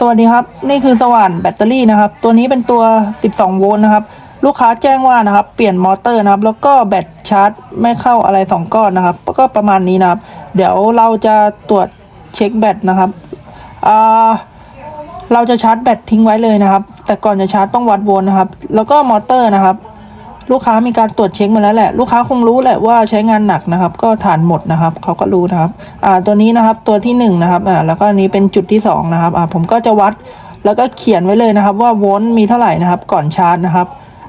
สวัสดีครับ นี่คือสว่านแบตเตอรี่นะครับ ตัวนี้เป็นตัว 12 โวลต์นะครับ ลูกค้าแจ้งว่านะครับ เปลี่ยนมอเตอร์นะครับ แล้วก็แบตชาร์จ ไม่เข้าอะไร 2 ก้อนนะครับ ก็ประมาณนี้นะครับ เดี๋ยวเราจะตรวจเช็คแบตนะครับอ่าเราจะชาร์จแบตทิ้งไว้เลยนะครับ แต่ก่อนจะชาร์จต้องวัดโวลต์นะครับ แล้วก็มอเตอร์นะครับ ลูกค้ามีการตรวจเช็คมาแล้วแหละ ลูกค้าคงรู้แหละว่าใช้งานหนักนะครับ ก็ฐานหมดนะครับเขาก็รู้นะครับอ่าตัวนี้นะครับตัวที่หนึ่งนะครับอ่าแล้วก็อันนี้เป็นจุดที่สองนะครับอ่าผมก็จะวัดแล้วก็เขียนไว้เลยนะครับ ว่าโวลต์มีเท่าไหร่นะครับ ก่อนชาร์จนะครับ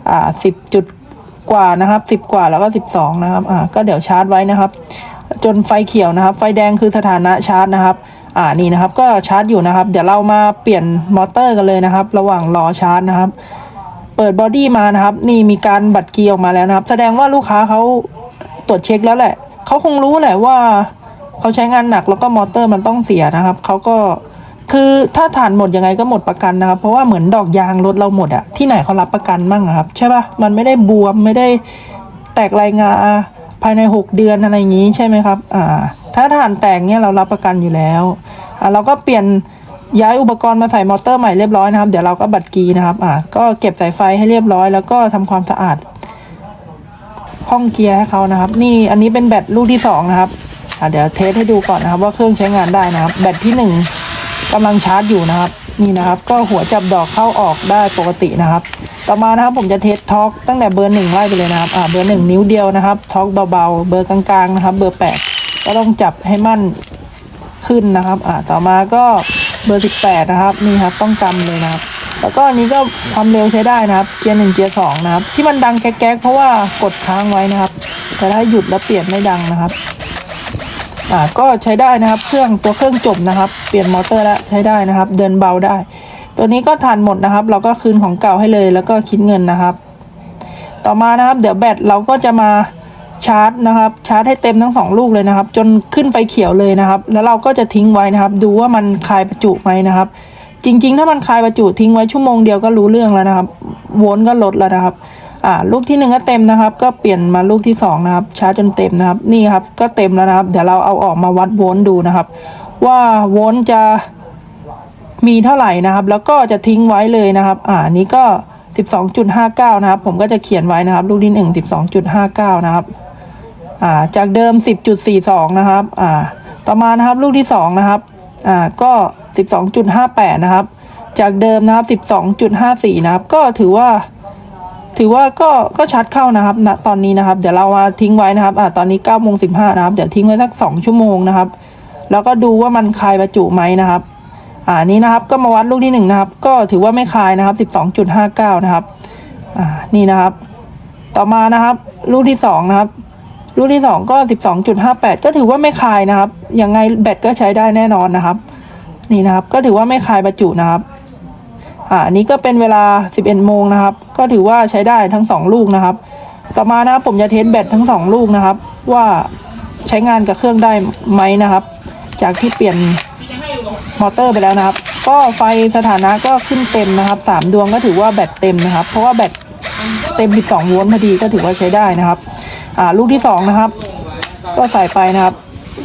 อ่าสิบจุดกว่านะครับสิบกว่าแล้วก็สิบสองนะครับอ่าก็เดี๋ยวชาร์จไว้นะครับ จนไฟเขียวนะครับ ไฟแดงคือสถานะชาร์จนะครับอ่านี่นะครับก็ชาร์จอยู่นะครับ เดี๋ยวเรามาเปลี่ยนมอเตอร์กันเลยนะครับ ระหว่างรอชาร์จนะครับ เปิดบอดี้มานะครับ นี่มีการบัตรเกียร์ออกมาแล้วนะครับ แสดงว่าลูกค้าเขาตรวจเช็คแล้วแหละ เขาคงรู้แหละว่าเขาใช้งานหนักแล้วก็มอเตอร์มันต้องเสียนะครับเขาก็คือถ้าฐานหมดยังไงก็หมดประกันนะครับ เพราะว่าเหมือนดอกยางรถเราหมดอะที่ไหนเขารับประกันมั่งครับใช่ปะมันไม่ได้บวมไม่ได้แตกรายงาภายใน 6 เดือนอะไรอย่างนี้ใช่ไหมครับอ่าถ้าฐานแตกเนี่ยเรารับประกันอยู่แล้วอ่าเราก็เปลี่ยน ย้ายอุปกรณ์มาใส่มอเตอร์ใหม่เรียบร้อยนะครับ เดี๋ยวเราก็บัดกีนะครับ อ่าก็เก็บสายไฟให้เรียบร้อย แล้วก็ทำความสะอาด ห้องเกียร์ให้เขานะครับ นี่อันนี้เป็นแบตลูกที่สองนะครับอ่าเดี๋ยวเทสให้ดูก่อนนะครับ ว่าเครื่องใช้งานได้นะครับ แบตที่หนึ่งกำลังชาร์จอยู่นะครับ นี่นะครับ ก็หัวจับดอกเข้าออกได้ปกตินะครับ ต่อมานะครับผมจะเทสท็อกตั้งแต่เบอร์หนึ่งไล่ไปเลยนะครับอ่าเบอร์หนึ่งนิ้วเดียวนะครับท็อกเบาๆเบอร์กลางๆนะครับ เบอร์แปดก็ต้องจับให้มั่นขึ้นนะครับ อ่าต่อมาก็ เบอร์18นะครับนี่ครับต้องจำเลยนะครับ แล้วก็อันนี้ก็ความเร็วใช้ได้นะครับ เกียร์หนึ่งเกียร์สองนะครับ ที่มันดังแก๊กๆเพราะว่ากดค้างไว้นะครับ แต่ถ้าหยุดแล้วเปลี่ยนไม่ดังนะครับอ่าก็ใช้ได้นะครับ เครื่องตัวเครื่องจบนะครับ เปลี่ยนมอเตอร์แล้วใช้ได้นะครับ เดินเบาได้ ตัวนี้ก็ทานหมดนะครับ เราก็คืนของเก่าให้เลยแล้วก็คิดเงินนะครับ ต่อมานะครับ เดี๋ยวแบตเราก็จะมา ชาร์จนะครับ ชาร์จให้เต็มทั้งสองลูกเลยนะครับ จนขึ้นไฟเขียวเลยนะครับ แล้วเราก็จะทิ้งไว้นะครับ ดูว่ามันคลายประจุไหมนะครับ จริง ๆ ถ้ามันคลายประจุทิ้งไว้ชั่วโมงเดียวก็รู้เรื่องแล้วนะครับโวลต์ก็ลดแล้วนะครับอ่าลูกที่หนึ่งก็เต็มนะครับ ก็เปลี่ยนมาลูกที่สองนะครับ ชาร์จจนเต็มนะครับ นี่ครับก็เต็มแล้วนะครับ เดี๋ยวเราเอาออกมาวัดโวลต์ดูนะครับ ว่าโวลต์จะมีเท่าไหร่นะครับ แล้วก็จะทิ้งไว้เลยนะครับ อ่าอันนี้ก็ 12.59 นะครับ ผมก็จะเขียนไว้นะครับ ลูกที่1 12.59 นะครับ อ่าจากเดิม 10.42 นะครับอ่าต่อมานะครับลูกที่2นะครับอ่าก็ 12.58 นะครับ จากเดิมนะครับ 12.54 นะครับ ก็ถือว่าถือว่าก็ก็ชัดเข้านะครับณตอนนี้นะครับ เดี๋ยวเรามาทิ้งไว้นะครับอ่าตอนนี้9โมง15นะครับ เดี๋ยวทิ้งไว้สัก 2 ชั่วโมงนะครับ แล้วก็ดูว่ามันคลายประจุไหมนะครับ อ่านี้นะครับก็มาวัดลูกที่หนึ่งนะครับ ก็ถือว่าไม่คลายนะครับสิบสองจุดห้าเก้านะครับ อ่านี่นะครับ ต่อมานะครับ ลูกที่สองนะครับ ลูกที่สองก็สิบสองจุดห้าแปดก็ถือว่าไม่คายนะครับ ยังไงแบตก็ใช้ได้แน่นอนนะครับ นี่นะครับ ก็ถือว่าไม่คายประจุนะครับ อ่า อันนี้ก็เป็นเวลา 11 โมงนะครับ ก็ถือว่าใช้ได้ทั้งสองลูกนะครับ ต่อมานะครับผมจะเทสแบตทั้งสองลูกนะครับ ว่าใช้งานกับเครื่องได้ไหมนะครับ จากที่เปลี่ยนมอเตอร์ไปแล้วนะครับ ก็ไฟสถานะก็ขึ้นเต็มนะครับสามดวงก็ถือว่าแบตเต็มนะครับ เพราะว่าแบตเต็ม 12 โวลต์พอดีก็ถือว่าใช้ได้นะครับ อ่าลูกที่สองนะครับ ก็ใส่ไปนะครับ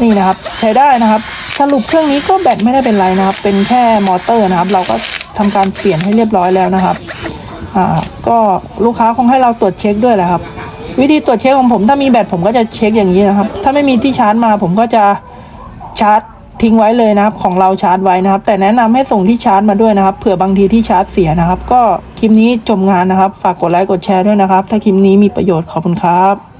นี่นะครับ ใช้ได้นะครับ สรุปเครื่องนี้ก็แบตไม่ได้เป็นไรนะครับ เป็นแค่มอเตอร์นะครับ เราก็ทำการเปลี่ยนให้เรียบร้อยแล้วนะครับอ่าก็ลูกค้าคงให้เราตรวจเช็คด้วยแหละครับ วิธีตรวจเช็คของผม ถ้ามีแบตผมก็จะเช็คอย่างนี้นะครับ ถ้าไม่มีที่ชาร์จมาผมก็จะชาร์จทิ้งไว้เลยนะครับ ของเราชาร์จไว้นะครับ แต่แนะนำให้ส่งที่ชาร์จมาด้วยนะครับเผื่อบางทีที่ชาร์จเสียนะครับ ก็คลิปนี้จบงานนะครับ ฝากกดไลค์กดแชร์ด้วยนะครับ ถ้าคลิปนี้มีประโยชน์ขอบคุณครับ